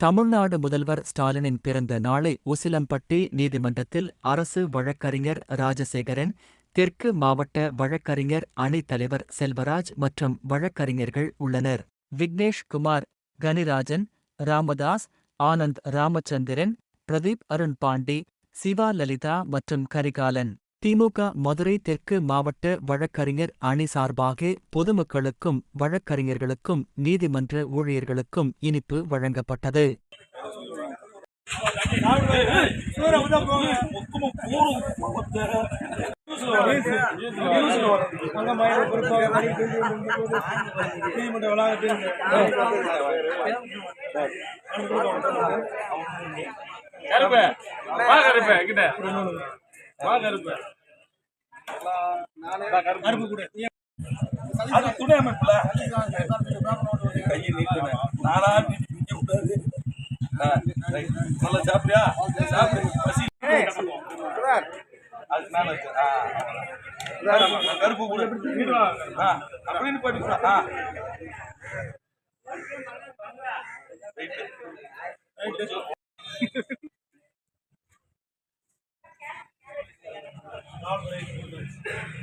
தமிழ்நாடு முதல்வர் ஸ்டாலினின் பிறந்த நாளை உசிலம்பட்டி நீதிமன்றத்தில் அரசு வழக்கறிஞர் ராஜசேகரன் தெற்கு மாவட்ட வழக்கறிஞர் அணி தலைவர் செல்வராஜ் மற்றும் வழக்கறிஞர்கள் உள்ளனர். விக்னேஷ் குமார் கனிராஜன் ராமதாஸ் ஆனந்த் ராமச்சந்திரன் பிரதீப் அருண் பாண்டி சிவா லலிதா மற்றும் கரிகாலன். திமுக மதுரை தெற்கு மாவட்ட வழக்கறிஞர் அணி சார்பாக பொதுமக்களுக்கும் வழக்கறிஞர்களுக்கும் நீதிமன்ற ஊழியர்களுக்கும் இனிப்பு வழங்கப்பட்டது. கருப்பு கருப்பு கிட்ட கருப்பு. கருப்பு. கூட. அது துணை அமைப்புல. கையை நீட்டுனேன். நானா நிக்க கூடாது. நல்லா சாப்பிட்டியா? சாப்பிடு. பசி. ஆ, கருப்பு கூட. அப்படின்னு போயிட்டு ஆ. ரைட்டு. not like this.